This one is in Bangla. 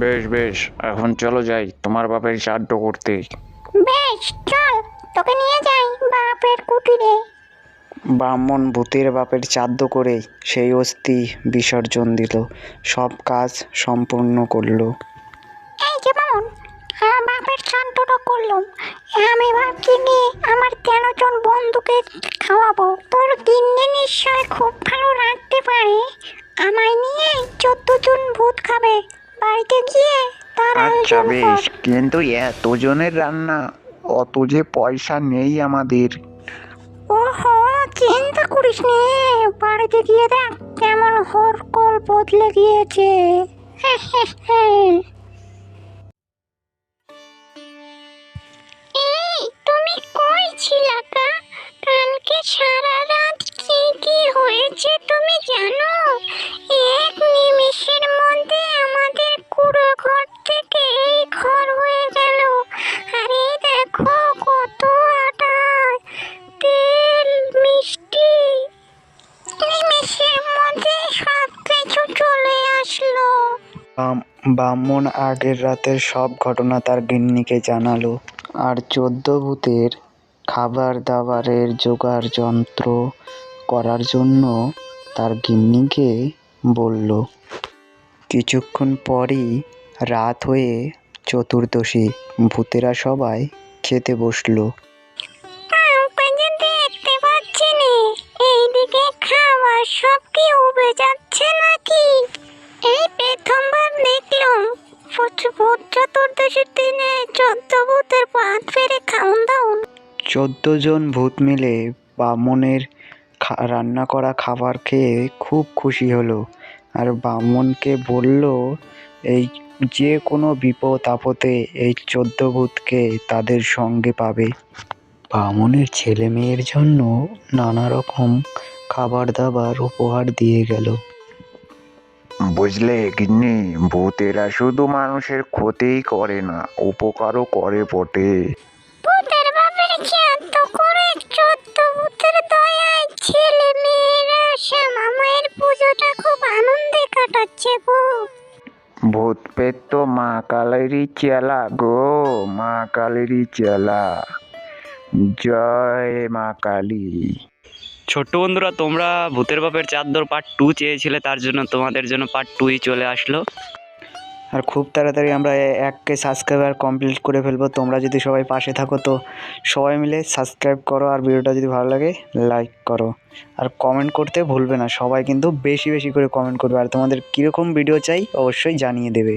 বেশ বেশ এখন চলো যাই তোমার বাপের শ্রাদ্ধ করতে। বেশ চল তোকে নিয়ে যাই বাপের কুটিরে। ব্রাহ্মণ ভূতের বাপের চাদ্য করে সেই অস্থি বিসর্জন দিল সব কাজ সম্পূর্ণ করল। এই যে মামুন আমার বাপের শান্তটা করলাম আমি ভাবছি কি আমার তেরো জন বন্ধুকে খাওয়াবো। তোর গিন্নি নিশ্চয় খুব ভালো রাখতে পারে। আমায় নিয়ে চোদ্দ জন ভূত খাবে। বাড়িতে গিয়ে তার আচ্ছা আয়োজন কর। বেশ। কিন্তু এতজনের রান্না অত যে পয়সা নেই আমাদের। ওহো চিন্তা করিস নে। বাড়িতে গিয়ে দেখ কেমন হরকল বদলে গিয়েছে। ব্রাহ্মণ আগের রাতের সব ঘটনা তার গিন্নিকে জানালো। আর চোদ্দ ভূতের খাবার দাবারের জোগাড় যন্ত্র করার জন্য তার গিন্নিকে বলল, কিছুক্ষণ পরই রাত হয়ে চতুর্দশী, ভূতেরা সবাই খেতে বসল। সব কি উবে যাচ্ছে নাকি? এই প্রথমবার চতুর্দশীর দিনে চোদ্দ ভূতের পাত ফেরে দাউন চোদ্দ জন ভূত মিলে বামনের রান্না করা খাবার খেয়ে খুব খুশি হলো। আর বামনকে বলল, এই যে কোনো বিপদ আপদে এই চোদ্দ ভূতকে তাদের সঙ্গে পাবে। বামনের ছেলে মেয়ের জন্য নানা রকম খাবার দাবার উপহার দিয়ে গেল। বুঝলে গিন্নি ভূতেরা শুধু মানুষের ক্ষতিই করে না উপকারও করে বটে। ভূতের বাপের জ্ঞাত করে চোদ্দ ভূতের দয়ায় ছেলে মেয়েরা শ্যামা মায়ের পুজোটা খুব আনন্দে কাটাচ্ছে গো। ভূত পেত তো মা কালেরই চেলা গো মা কালেরই চেলা। জয় মা কালী। ছোট্ট বন্ধুরা, তোমরা ভূতের বাপের চাদর পার্ট টু চেয়েছিলে, তার জন্য তোমাদের জন্য পার্ট টুই চলে আসলো। আর খুব তাড়াতাড়ি আমরা এককে সাবস্ক্রাইবার কমপ্লিট করে ফেলব, তোমরা যদি সবাই পাশে থাকো তো সবাই মিলে সাবস্ক্রাইব করো, আর ভিডিওটা যদি ভালো লাগে লাইক করো। আর কমেন্ট করতে ভুলবে না, সবাই কিন্তু বেশি বেশি করে কমেন্ট করবে, আর তোমাদের কীরকম ভিডিও চাই অবশ্যই জানিয়ে দেবে।